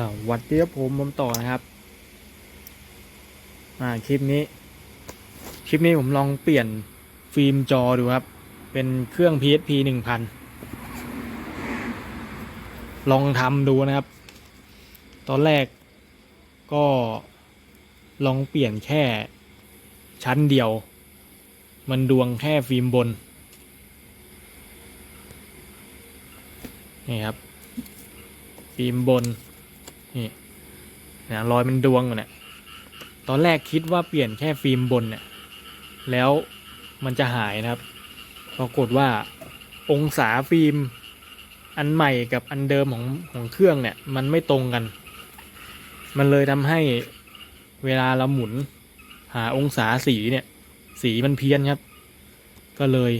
สวัสดีครับผมผมต่อนะครับ อ่าคลิปนี้ คลิปนี้ผมลองเปลี่ยนฟิล์มจอดูครับ เป็นเครื่อง PSP หนึ่งพันลองทำดูนะครับ ตอนแรกก็ลองเปลี่ยนแค่ชั้นเดียว มันดวงแค่ฟิล์มบน นี่ครับฟิล์มบน นี่นะรอยมันดวงอยู่เนี่ยตอนแรกคิดว่าเปลี่ยนแค่ฟิล์มบนเนี่ยแล้วมันจะหายนะครับ ปรากฏว่าองศาฟิล์มอันใหม่กับอันเดิมของของเครื่องเนี่ย มันไม่ตรงกัน มันเลยทำให้เวลาเราหมุนหาองศาสีเนี่ย สีมันเพี้ยนครับ ก็เลย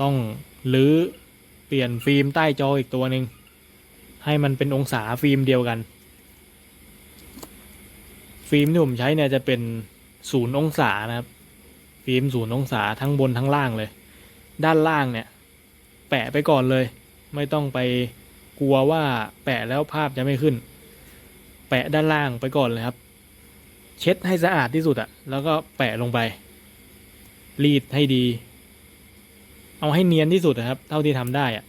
ต้องรื้อเปลี่ยนฟิล์มใต้จออีกตัวหนึ่ง ให้มันเป็นองศาฟิล์มเดียวกัน ฟิล์มที่ผมใช้เนี่ยจะเป็นศูนย์องศานะครับ ฟิล์มศูนย์องศาทั้งบนทั้งล่างเลย ด้านล่างเนี่ย แปะไปก่อนเลย ไม่ต้องไปกลัวว่าแปะแล้วภาพจะไม่ขึ้น แปะด้านล่างไปก่อนเลยครับ เช็ดให้สะอาดที่สุดอะแล้วก็แปะลงไป รีดให้ดี เอาให้เนียนที่สุดนะครับ เท่าที่ทำได้อะ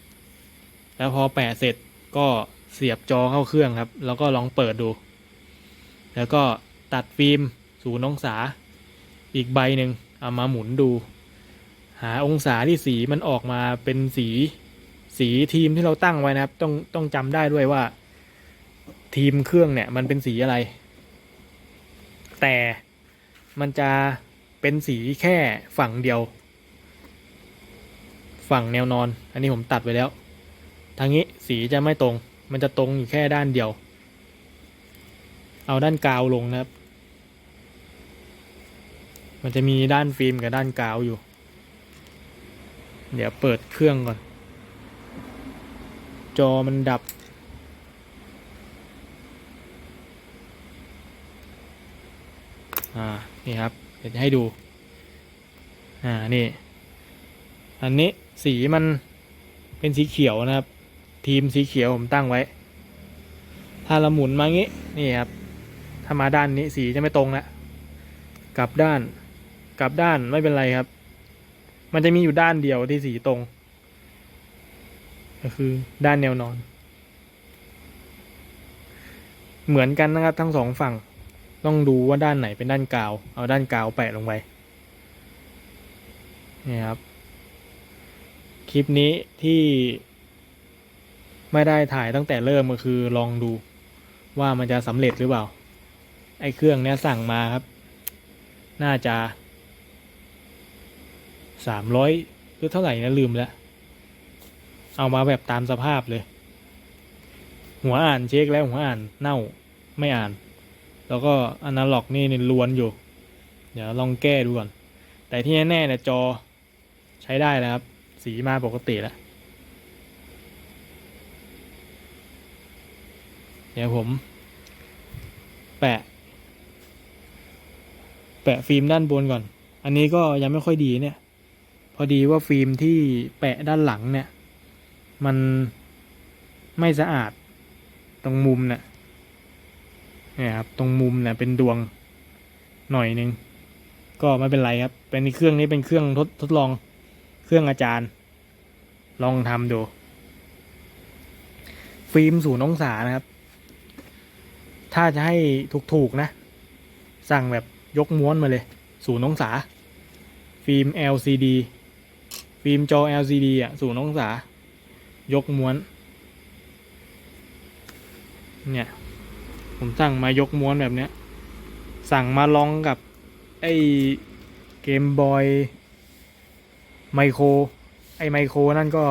แล้วพอแปะเสร็จก็ เสียบจอเข้าเครื่องครับ แล้วก็ลองเปิดดู แล้วก็ตัดฟิล์มศูนย์องศา อีกใบหนึ่งเอามาหมุนดู หาองศาที่สีมันออกมาเป็นสีสีทีมที่เราตั้งไว้นะครับ ต้องต้องจำได้ด้วยว่า ทีมเครื่องเนี่ย มันเป็นสีอะไร แต่มันจะเป็นสีแค่ฝั่งเดียว ฝั่งแนวนอน อันนี้ผมตัดไว้แล้วทางนี้สีจะไม่ตรง มันจะตรงอยู่แค่ด้านเดียว เอาด้านกาวลงนะครับ มันจะมีด้านฟิล์มกับด้านกาวอยู่ เดี๋ยวเปิดเครื่องก่อน จอมันดับอ่า นี่ครับ เดี๋ยวจะให้ดู อ่า นี่ อันนี้สีมันเป็นสีเขียวนะครับ ทีมสีเขียวผมตั้งไว้ ถ้าเราหมุนมางี้นี่ครับ ถ้ามาด้านนี้สีจะไม่ตรงละกลับด้าน กลับด้านไม่เป็นไรครับ มันจะมีอยู่ด้านเดียวที่สีตรง ก็คือด้านแนวนอน เหมือนกันนะครับทั้งสองฝั่ง ต้องดูว่าด้านไหนเป็นด้านกาว เอาด้านกาวแปะลงไปนี่ครับ คลิปนี้ที่ ไม่ได้ถ่ายตั้งแต่เริ่มก็คือลองดูว่ามันจะสำเร็จหรือเปล่า ไอ้เครื่องเนี้ยสั่งมาครับ น่าจะสามร้อยหรือเท่าไหร่นะลืมแล้ว เอามาแบบตามสภาพเลย หัวอ่านเช็คแล้วหัวอ่านเน่าไม่อ่าน แล้วก็อนาล็อกนี่นี่ล้วนอยู่ เดี๋ยวลองแก้ดูก่อน แต่ที่แน่ๆเนี่ยจอใช้ได้แล้วครับ สีมาปกติแล้ว เดี๋ยวผม แปะ แปะฟิล์มด้านบนก่อน อันนี้ก็ยังไม่ค่อยดีเนี่ย พอดีว่าฟิล์มที่แปะด้านหลังเนี่ย มันไม่สะอาดตรงมุมเนี่ยเนี่ยครับตรงมุมเนี่ยเป็นดวงหน่อยหนึง ก็ไม่เป็นไรครับ เป็นเครื่องนี้เป็นเครื่องทดทดลองเครื่องอาจารย์ ลองทำดู ฟิล์มศูนย์องศานะครับ ถ้าจะให้ถูกๆนะ สั่งแบบยกม้วนมาเลยศูนย์องศา ฟิล์ม LCD ฟิล์มจอ LCD อะศูนย์องศา ยกม้วน เนี่ย ผมสั่งมายกม้วนแบบเนี้ย สั่งมาลองกับ ไอ้เกมบอยไมโคร ไอ้ไมโครนั่นก็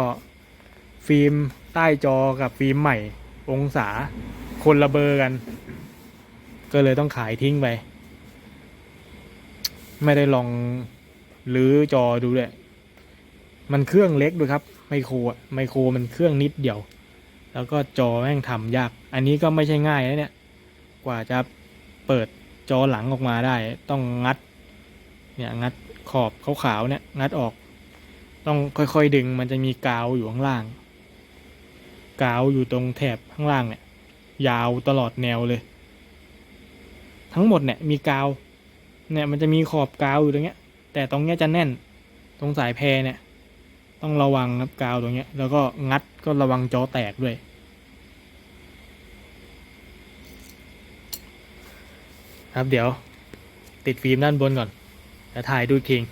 ฟิล์มใต้จอกับฟิล์มใหม่ องศา คนละเบอร์กัน ก็เลยต้องขายทิ้งไป ไม่ได้ลองรื้อจอดูเลยมันเครื่องเล็กด้วยครับ ไมโครไมโครมันเครื่องนิดเดียว แล้วก็จอแม่งทำยาก อันนี้ก็ไม่ใช่ง่ายนะเนี่ย กว่าจะเปิดจอหลังออกมาได้ ต้องงัด เนี่ยงัดขอบขาวๆเนี่ย งัดออก ต้องค่อยๆดึง มันจะมีกาวอยู่ข้างล่าง กาวอยู่ตรงแถบข้างล่างเนี่ย ยาวตลอดแนวเลย ทั้งหมดเนี่ยมีกาวเนี่ยมันจะมีขอบกาวอยู่ตรงเนี้ย แต่ตรงเนี้ยจะแน่น ตรงสายแพรเนี่ย ต้องระวังครับกาวตรงเนี้ย แล้วก็งัดก็ระวังจอแตกด้วย ครับเดี๋ยว ติดฟิล์มด้านบนก่อนแล้วถ่ายดูคิง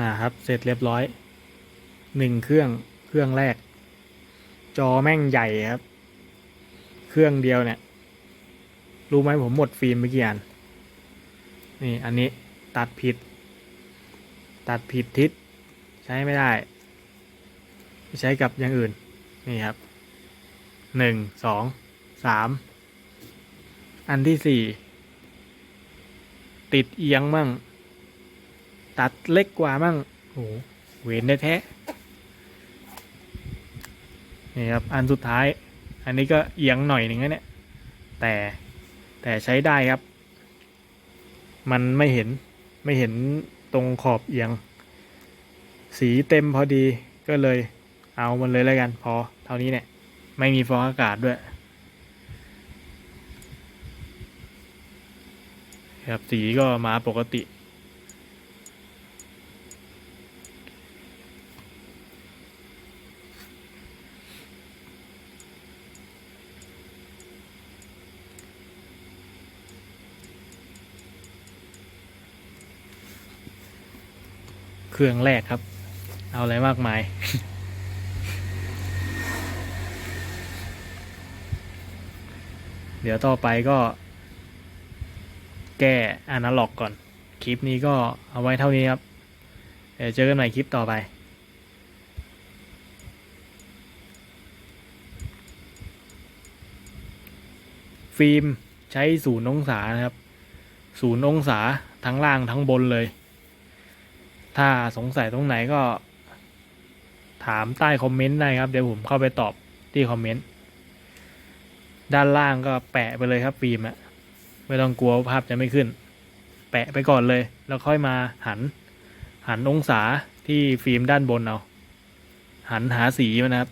ทีอ่าครับ เสร็จเรียบร้อยหนึ่งเครื่องเครื่องแรก จอแม่งใหญ่ครับ เครื่องเดียวเนี่ย รู้ไหมผมหมดฟิล์มไปกี่อันนี่อันนี้ตัดผิด ตัดผิดทิศใช้ไม่ได้ ใช้กับอย่างอื่น นี่ครับหนึ่งสองสามอันที่สี่ติดเอียงมั่ง ตัดเล็กกว่ามั่งโอ้โหเวนได้แท้นี่ครับ อันสุดท้าย อันนี้ก็เอียงหน่อยหนึ่งนะเนี่ย แต่แต่ใช้ได้ครับ มันไม่เห็นไม่เห็นตรงขอบเอียง สีเต็มพอดีก็เลยเอามันเลยแล้วกัน พอเท่านี้เนี่ย ไม่มีฟองอากาศด้วยครับสีก็มาปกติ เครื่องแรกครับ เอาอะไรมากมาย เดี๋ยวต่อไปก็ แก้อานาล็อกก่อน คลิปนี้ก็เอาไว้เท่านี้ครับ เดี๋ยวเจอกันใหม่คลิปต่อไปฟิล์มใช้ศูนย์องศานะครับศูนย์องศาทั้งล่างทั้งบนเลย ถ้าสงสัยตรงไหนก็ ถามใต้คอมเมนต์ได้ครับ เดี๋ยวผมเข้าไปตอบที่คอมเมนต์ ด้านล่างก็แปะไปเลยครับฟิล์มอะไม่ต้องกลัวว่าภาพจะไม่ขึ้น แปะไปก่อนเลย แล้วค่อยมาหัน หันองศาที่ฟิล์มด้านบนเอา หันหาสีมันนะครับ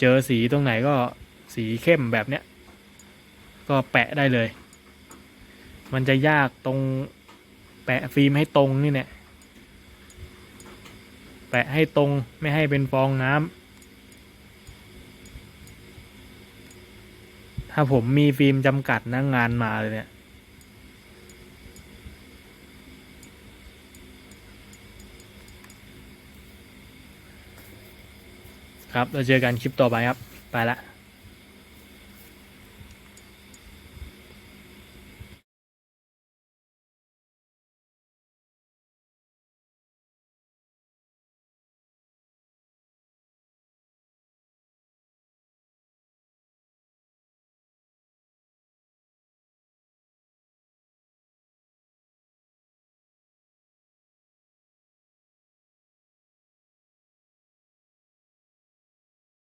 เจอสีตรงไหนก็สีเข้มแบบเนี้ย ก็แปะได้เลย มันจะยากตรง แปะฟิล์มให้ตรงนี่เนี่ย แปะให้ตรงไม่ให้เป็นฟองน้ำ ถ้าผมมีฟิล์มจำกัดนะงานมาเลยเนี่ย ครับเราเจอกันคลิปต่อไปครับ ไปละ